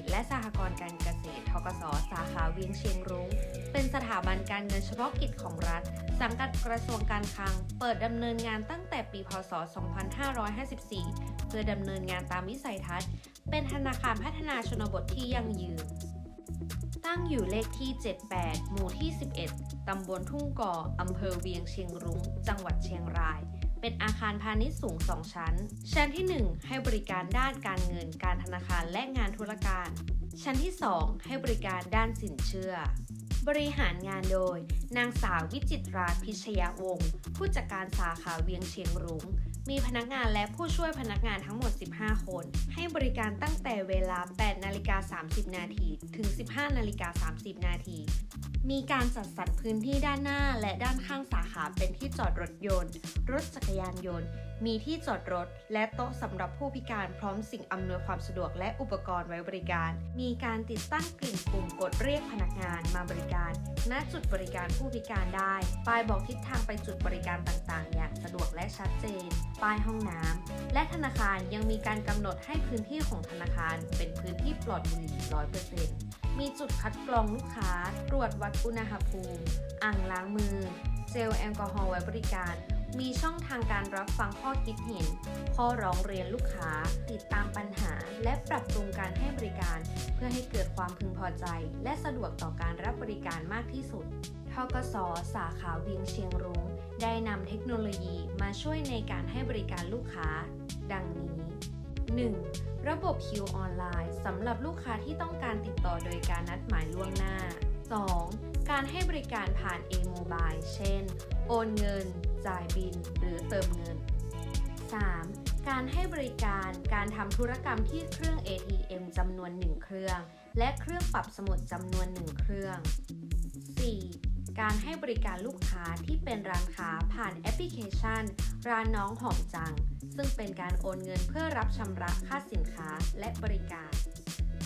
ตร และสหกรณ์การเกษตรทกสสาขาเวียงเชียงรุ้งเป็นสถาบันการเงินเฉพาะกิจของรัฐ สังกัดกระทรวงการคลัง เปิดดำเนินงานตั้งแต่ปีพศ 2554 เพื่อดำเนินงานตามวิสัยทัศน์ เป็นธนาคารพัฒนาชนบทที่ยั่งยืน ตั้งอยู่เลขที่ 78 หมู่ที่ 11 ตำบลทุ่งก่ออำเภอเวียงเชียงรุ้ง จังหวัดเชียงราย เป็นอาคารพาณิชย์สูง 2 ชั้น ชั้นที่ 1 ให้บริการด้านการเงินการธนาคารและงานธุรการ ชั้นที่ 2 ให้บริการด้านสินเชื่อ บริหารงานโดย นางสาววิจิตราพิชยาวงศ์ผู้จัดการสาขาเวียงเชียงรุง้ง มีพนักงานและผู้ช่วยพนักงานทั้งหมด 15 คน ให้บริการตั้งแต่เวลา 8 นาฬิกา 30 นาทีถึง 15 นาฬิกา 30 นาทีมีการจัดสรรพื้นที่ด้านหน้าและด้านข้างสาขาเป็นที่จอดรถยนต์ รถจักรยานยนต์มีที่จอดรถ และโต๊ะสำหรับผู้พิการพร้อมสิ่งอำนวยความสะดวกและอุปกรณ์ไว้บริการ มีการติดตั้งกลิ่งปุ่มกดเรียกพนักงานมาบริการ ณ จุดบริการผู้พิการได้ ป้ายบอกทิศทางไปจุดบริการต่างๆ อย่างสะดวกและชัดเจน ป้ายห้องน้ำ และธนาคารยังมีการกำหนดให้พื้นที่ของธนาคาร เป็นพื้นที่ปลอดบุหรี่ร้อยเปอร์เซ็นต์มีจุดคัดกรองลูกค้า ตรวจวัดอุณหภูมิ อ่างล้างมือ เจลแอลกอฮอล์ไว้บริการ มีช่องทางการรับฟังข้อคิดเห็น ข้อร้องเรียนลูกค้า ติดตามปัญหา และปรับปรุงการให้บริการ เพื่อให้เกิดความพึงพอใจ และสะดวกต่อการรับบริการมากที่สุดทกสสาขาเวียงเชียงรุง้งได้นำเทคโนโลยีมาช่วยในการให้บริการลูกค้า ดังนี้ 1. ระบบคิวออนไลน์สำหรับลูกค้าที่ต้องการติดต่อโดยการนัดหมายล่วงหน้า 2. การให้บริการผ่าน e-mobile เช่น โอนเงิน จ่ายบิน หรือเติมเงิน 3. การให้บริการการทำธุรกรรมที่เครื่อง ATM จำนวน 1 เครื่อง และเครื่องปรับสมุดจำนวน 1 เครื่อง 4. การให้บริการลูกค้าที่เป็นร้านค้าผ่านแอปพลิเคชัน ร้านน้องหอมจัง ซึ่งเป็นการโอนเงินเพื่อรับชำระค่าสินค้าและบริการ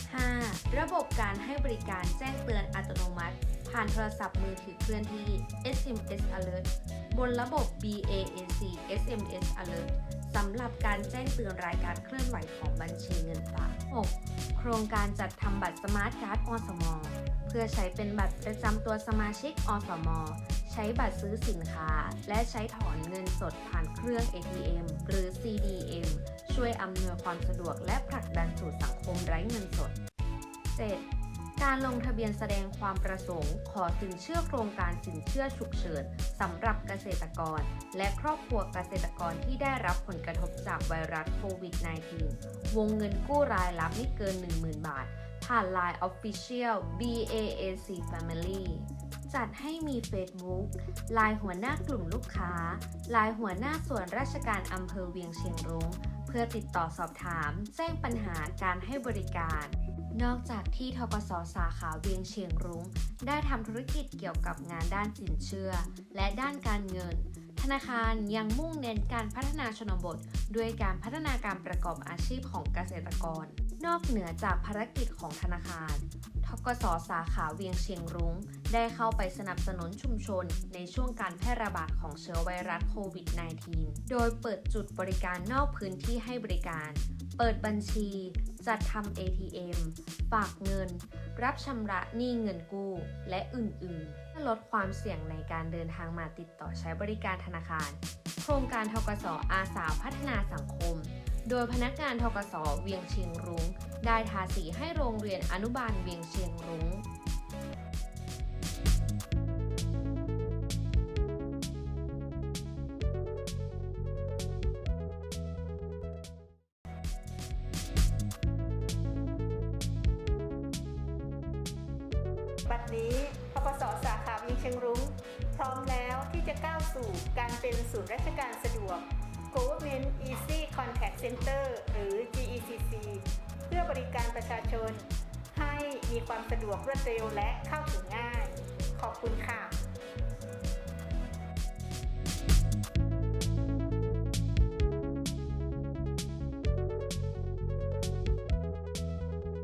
5. ระบบการให้บริการแจ้งเตือนอัตโนมัติ ผ่านโทรศัพท์มือถือเคลื่อนที่ SMS Alert บนระบบ BAAC SMS Alert สำหรับการแจ้งเตือนรายการเคลื่อนไหวของบัญชีเงินฝาก 6. โครงการจัดทำบัตรสมาร์ทการ์ดอสม เพื่อใช้เป็นบัตรประจำตัวสมาชิกอสม ใช้บัตรซื้อสินค้า และใช้ถอนเงินสดผ่านเครื่อง ATM หรือ CDM ช่วยอำนวยความสะดวกและผลักดันสู่สังคมไร้เงินสด 7. การลงทะเบียนแสดงความประสงค์ ขอสินเชื่อโครงการสินเชื่อฉุกเฉินสำหรับเกษตรกร และครอบครัวเกษตรกรที่ได้รับผลกระทบจากไวรัสโควิด -19 วงเงินกู้รายรับไม่เกิน 10,000 บาท ผ่าน Line Official BAAC Family จัดให้มี Facebook ลายหัวหน้ากลุ่มลูกค้า ลายหัวหน้าส่วนราชการอำเภอเวียงเชียงรุง้ง เพื่อติดต่อสอบถาม แจ้งปัญหาการให้บริการ นอกจากที่ทกสสาขาเวียงเชียงรุง้ง ได้ทำธุรกิจเกี่ยวกับงานด้านสินเชื่อ และด้านการเงิน ธนาคารยังมุ่งเน้นการพัฒนาชนบท ด้วยการพัฒนาการประกอบอาชีพของเกษตรกร นอกเหนือจากภารกิจของธนาคาร ทกสสาขาเวียงเชียงรุง้ง ได้เข้าไปสนับสนุนชุมชนในช่วงการแพร่ระบาดของเชื้อไวรัสโควิด -19 โดยเปิดจุดบริการนอกพื้นที่ให้บริการ เปิดบัญชี จัดทำ ATM ฝากเงิน รับชำระหนี้เงินกู้ และอื่นๆ เพื่อลดความเสี่ยงในการเดินทางมาติดต่อใช้บริการธนาคาร โครงการทกสอาสาพัฒนาสังคม โดยพนักงานทกสเวียงเชียงรุง้ง ได้ทาสีให้โรงเรียนอนุบาลเวียงเชียงรุง้งบัดนี้พกสสาขาเวียงเชียงรุง้ง พร้อมแล้วที่จะก้าวสู่การเป็นศูนย์ราชการสะดวก Government Easy Contact Center หรือ GECC เพื่อบริการประชาชน ให้มีความสะดวกรวดเร็วและเข้าถึงง่าย ขอบคุณค่ะ